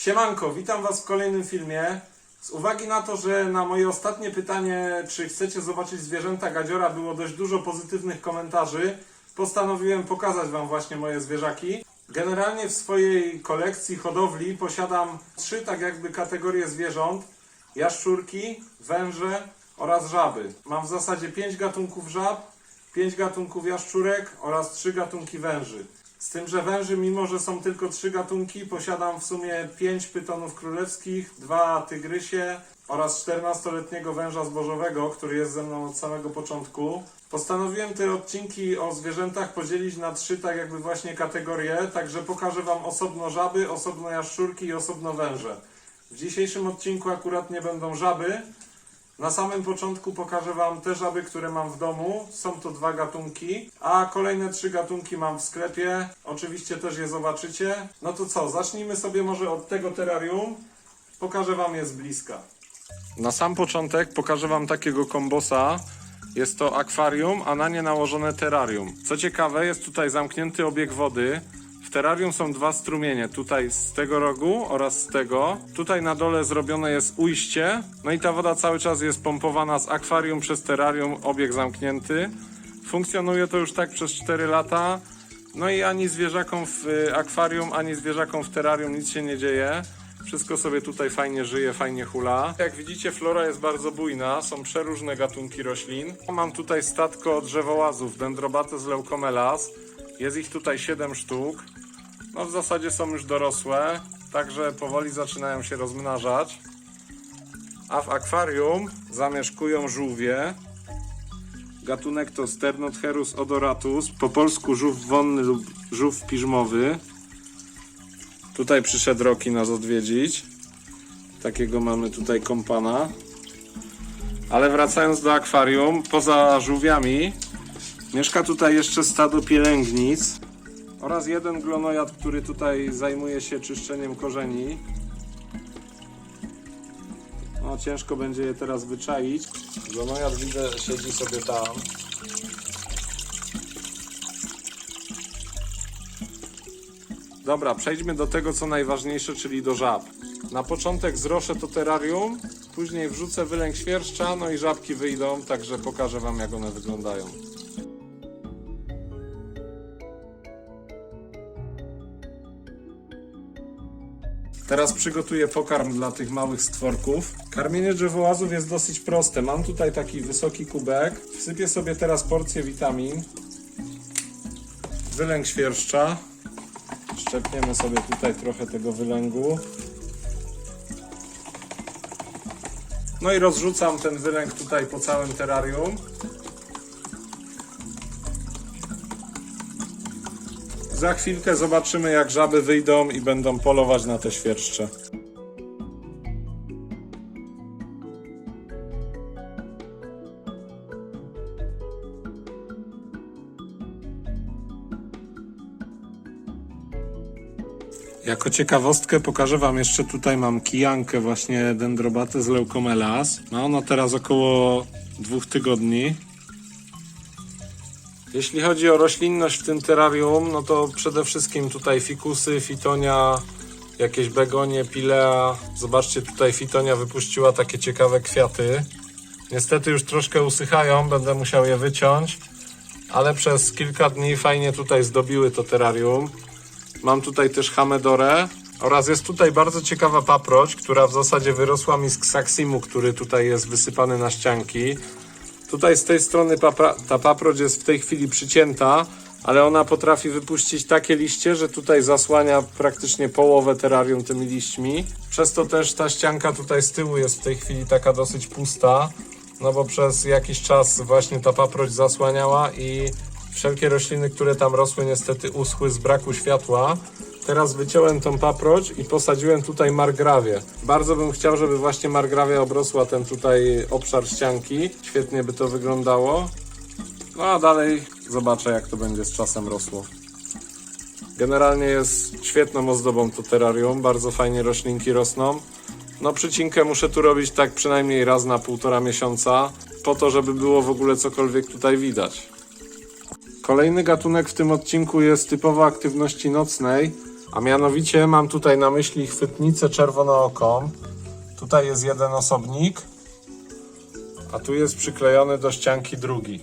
Siemanko, witam Was w kolejnym filmie. Z uwagi na to, że na moje ostatnie pytanie, czy chcecie zobaczyć zwierzęta gadziora, było dość dużo pozytywnych komentarzy, postanowiłem pokazać Wam właśnie moje zwierzaki. Generalnie w swojej kolekcji hodowli posiadam trzy tak jakby kategorie zwierząt. Jaszczurki, węże oraz żaby. Mam w zasadzie pięć gatunków żab, pięć gatunków jaszczurek oraz trzy gatunki węży. Z tym, że węży, mimo że są tylko trzy gatunki, posiadam w sumie pięć pytonów królewskich, dwa tygrysie oraz 14-letniego węża zbożowego, który jest ze mną od samego początku. Postanowiłem te odcinki o zwierzętach podzielić na trzy tak jakby właśnie kategorie, także pokażę Wam osobno żaby, osobno jaszczurki i osobno węże. W dzisiejszym odcinku akurat nie będą żaby, na samym początku pokażę Wam te żaby, które mam w domu. Są to dwa gatunki, a kolejne trzy gatunki mam w sklepie. Oczywiście też je zobaczycie. No to co, zacznijmy sobie może od tego terrarium. Pokażę Wam je z bliska. Na sam początek pokażę Wam takiego kombosa. Jest to akwarium, a na nie nałożone terrarium. Co ciekawe, jest tutaj zamknięty obieg wody. W są dwa strumienie, tutaj z tego rogu oraz z tego. Tutaj na dole zrobione jest ujście, no i ta woda cały czas jest pompowana z akwarium przez terrarium, obieg zamknięty. Funkcjonuje to już tak przez 4 lata. No i ani zwierzakom w y, akwarium, ani zwierzakom w terrarium nic się nie dzieje. Wszystko sobie tutaj fajnie żyje, fajnie hula. Jak widzicie, flora jest bardzo bujna, są przeróżne gatunki roślin. Mam tutaj statko drzewołazów, Dendrobates leucomelas. Jest ich tutaj 7 sztuk. No w zasadzie są już dorosłe, także powoli zaczynają się rozmnażać. A w akwarium zamieszkują żółwie. Gatunek to Sternotherus odoratus, po polsku żółw wonny lub żółw piżmowy. Tutaj przyszedł Roki nas odwiedzić. Takiego mamy tutaj kompana. Ale wracając do akwarium, poza żółwiami mieszka tutaj jeszcze stado pielęgnic oraz jeden glonojad, który tutaj zajmuje się czyszczeniem korzeni. No ciężko będzie je teraz wyczaić. Glonojad widzę siedzi sobie tam. Dobra, przejdźmy do tego, co najważniejsze, czyli do żab. Na początek zroszę to terrarium, później wrzucę wylęk świerszcza, no i żabki wyjdą, także pokażę Wam, jak one wyglądają. Teraz przygotuję pokarm dla tych małych stworków. Karmienie drzewołazów jest dosyć proste. Mam tutaj taki wysoki kubek. Wsypię sobie teraz porcję witamin. Wylęk świerszcza. Szczepniemy sobie tutaj trochę tego wylęgu. No i rozrzucam ten wylęk tutaj po całym terrarium. Za chwilkę zobaczymy jak żaby wyjdą i będą polować na te świerszcze. Jako ciekawostkę pokażę Wam jeszcze tutaj mam kijankę właśnie Dendrobates leucomelas. Ma ona teraz około dwóch tygodni. Jeśli chodzi o roślinność w tym terrarium, no to przede wszystkim tutaj fikusy, fitonia, jakieś begonie, pilea. Zobaczcie, tutaj fitonia wypuściła takie ciekawe kwiaty. Niestety już troszkę usychają, będę musiał je wyciąć, ale przez kilka dni fajnie tutaj zdobiły to terrarium. Mam tutaj też hamedorę oraz jest tutaj bardzo ciekawa paproć, która w zasadzie wyrosła mi z ksaksimu, który tutaj jest wysypany na ścianki. Tutaj z tej strony papra, ta paproć jest w tej chwili przycięta, ale ona potrafi wypuścić takie liście, że tutaj zasłania praktycznie połowę terrarium tymi liśćmi. Przez to też ta ścianka tutaj z tyłu jest w tej chwili taka dosyć pusta, no bo przez jakiś czas właśnie ta paproć zasłaniała i wszelkie rośliny, które tam rosły niestety uschły z braku światła. Teraz wyciąłem tą paproć i posadziłem tutaj margrawię. Bardzo bym chciał, żeby właśnie margrawia obrosła ten tutaj obszar ścianki. Świetnie by to wyglądało. No a dalej zobaczę jak to będzie z czasem rosło. Generalnie jest świetną ozdobą to terrarium, bardzo fajnie roślinki rosną. No przycinkę muszę tu robić tak przynajmniej raz na półtora miesiąca, po to żeby było w ogóle cokolwiek tutaj widać. Kolejny gatunek w tym odcinku jest typowo aktywności nocnej. A mianowicie mam tutaj na myśli chwytnicę czerwonooką. Tutaj jest jeden osobnik, a tu jest przyklejony do ścianki drugi.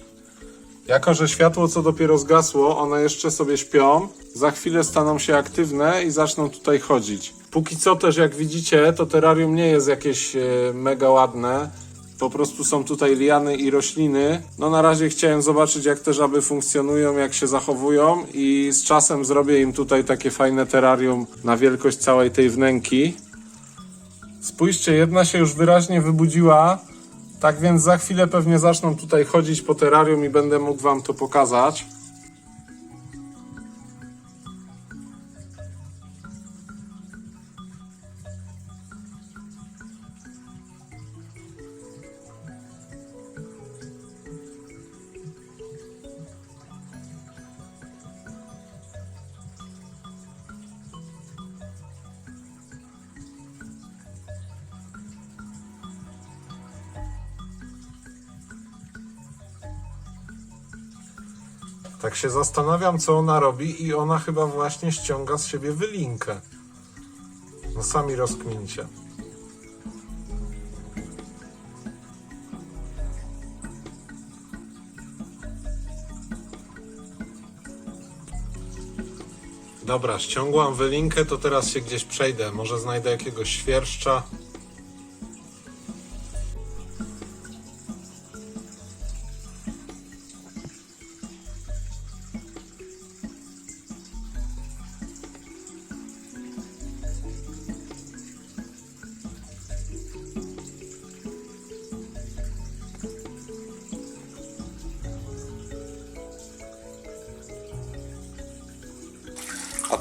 Jako, że światło co dopiero zgasło, one jeszcze sobie śpią, za chwilę staną się aktywne i zaczną tutaj chodzić. Póki co też, jak widzicie, to terrarium nie jest jakieś e, mega ładne. Po prostu są tutaj liany i rośliny. No na razie chciałem zobaczyć, jak te żaby funkcjonują, jak się zachowują i z czasem zrobię im tutaj takie fajne terrarium na wielkość całej tej wnęki. Spójrzcie, jedna się już wyraźnie wybudziła. Tak więc za chwilę pewnie zaczną tutaj chodzić po terrarium i będę mógł wam to pokazać. Tak się zastanawiam, co ona robi i ona chyba właśnie ściąga z siebie wylinkę. No sami rozkmincie. Dobra, ściągłam wylinkę, to teraz się gdzieś przejdę. Może znajdę jakiegoś świerszcza.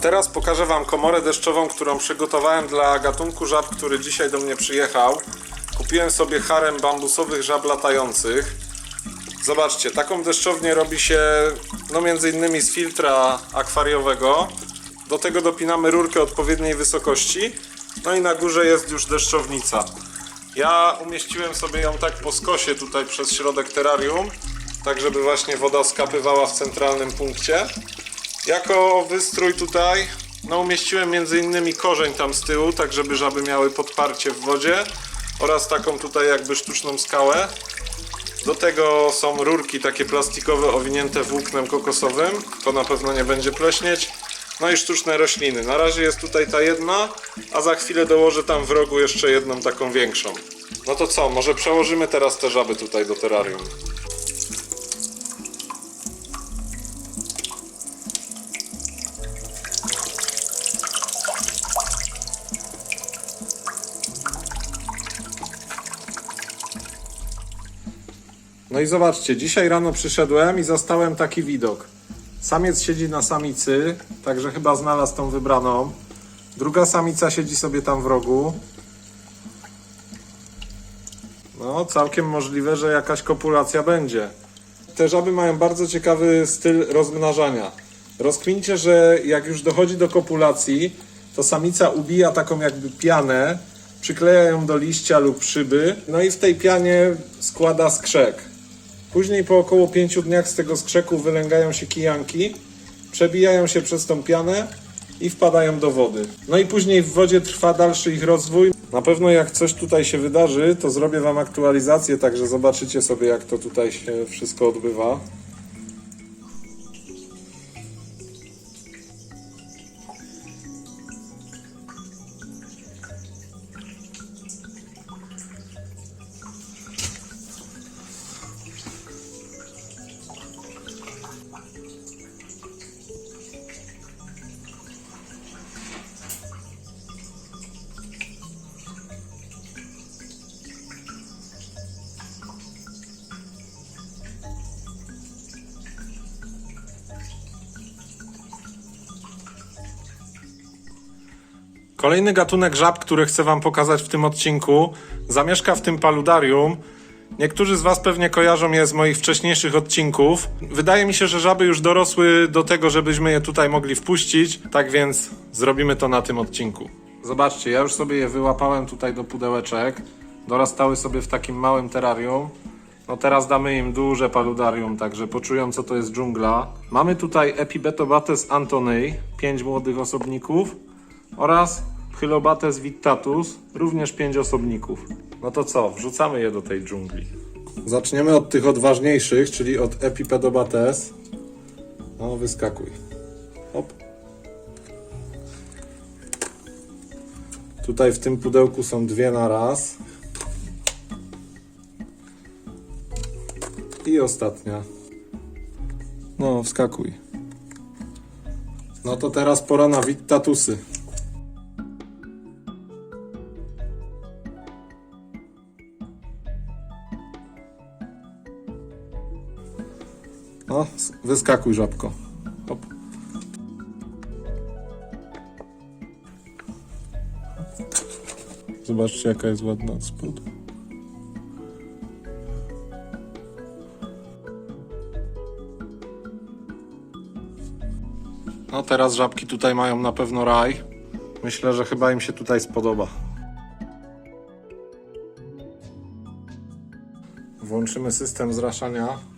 Teraz pokażę Wam komorę deszczową, którą przygotowałem dla gatunku żab, który dzisiaj do mnie przyjechał. Kupiłem sobie harem bambusowych żab latających. Zobaczcie, taką deszczownię robi się no między innymi z filtra akwariowego. Do tego dopinamy rurkę odpowiedniej wysokości. No i na górze jest już deszczownica. Ja umieściłem sobie ją tak po skosie tutaj przez środek terrarium, tak żeby właśnie woda skapywała w centralnym punkcie. Jako wystrój tutaj no umieściłem między innymi korzeń tam z tyłu, tak żeby żaby miały podparcie w wodzie oraz taką tutaj jakby sztuczną skałę. Do tego są rurki takie plastikowe owinięte włóknem kokosowym, to na pewno nie będzie pleśnieć. No i sztuczne rośliny. Na razie jest tutaj ta jedna, a za chwilę dołożę tam w rogu jeszcze jedną taką większą. No to co, może przełożymy teraz te żaby tutaj do terrarium. No i zobaczcie, dzisiaj rano przyszedłem i zastałem taki widok. Samiec siedzi na samicy, także chyba znalazł tą wybraną. Druga samica siedzi sobie tam w rogu. No, całkiem możliwe, że jakaś kopulacja będzie. Te żaby mają bardzo ciekawy styl rozmnażania. Rozkmincie, że jak już dochodzi do kopulacji, to samica ubija taką jakby pianę, przykleja ją do liścia lub szyby, no i w tej pianie składa skrzek. Później po około 5 dniach z tego skrzeku wylęgają się kijanki, przebijają się przez tą pianę i wpadają do wody. No i później w wodzie trwa dalszy ich rozwój. Na pewno jak coś tutaj się wydarzy, to zrobię Wam aktualizację, także zobaczycie sobie jak to tutaj się wszystko odbywa. Kolejny gatunek żab, który chcę Wam pokazać w tym odcinku, zamieszka w tym paludarium. Niektórzy z Was pewnie kojarzą je z moich wcześniejszych odcinków. Wydaje mi się, że żaby już dorosły do tego, żebyśmy je tutaj mogli wpuścić, tak więc zrobimy to na tym odcinku. Zobaczcie, ja już sobie je wyłapałem tutaj do pudełeczek. Dorastały sobie w takim małym terrarium. No teraz damy im duże paludarium, także poczują co to jest dżungla. Mamy tutaj Epibetobates antonei, 5 młodych osobników oraz Hylobates vittatus, również 5 osobników. No to co, wrzucamy je do tej dżungli. Zaczniemy od tych odważniejszych, czyli od Epipedobates. No, wyskakuj. Hop. Tutaj w tym pudełku są dwie na raz. I ostatnia. No, wskakuj. No to teraz pora na wittatusy. No, wyskakuj żabko. Zobaczcie jaka jest ładna od spodu. No teraz żabki tutaj mają na pewno raj. Myślę, że chyba im się tutaj spodoba. Włączymy system zraszania.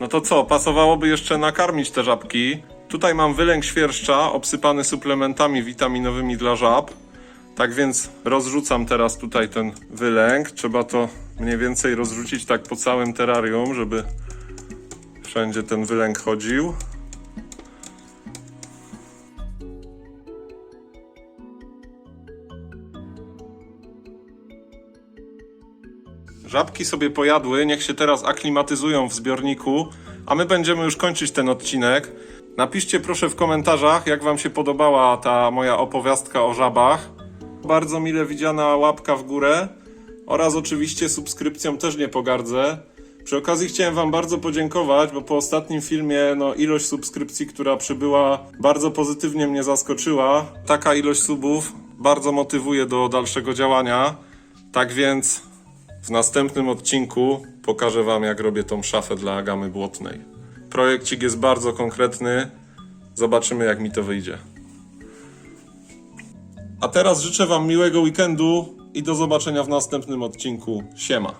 No to co, pasowałoby jeszcze nakarmić te żabki. Tutaj mam wylęk świerszcza obsypany suplementami witaminowymi dla żab. Tak więc rozrzucam teraz tutaj ten wylęk. Trzeba to mniej więcej rozrzucić tak po całym terrarium, żeby wszędzie ten wylęk chodził. Żabki sobie pojadły, niech się teraz aklimatyzują w zbiorniku, a my będziemy już kończyć ten odcinek. Napiszcie proszę w komentarzach, jak Wam się podobała ta moja opowiastka o żabach. Bardzo mile widziana łapka w górę oraz oczywiście subskrypcją też nie pogardzę. Przy okazji chciałem Wam bardzo podziękować, bo po ostatnim filmie no, ilość subskrypcji, która przybyła, bardzo pozytywnie mnie zaskoczyła. Taka ilość subów bardzo motywuje do dalszego działania. Tak więc w następnym odcinku pokażę Wam, jak robię tą szafę dla gamy błotnej. Projekcik jest bardzo konkretny. Zobaczymy, jak mi to wyjdzie. A teraz życzę Wam miłego weekendu i do zobaczenia w następnym odcinku. Siema.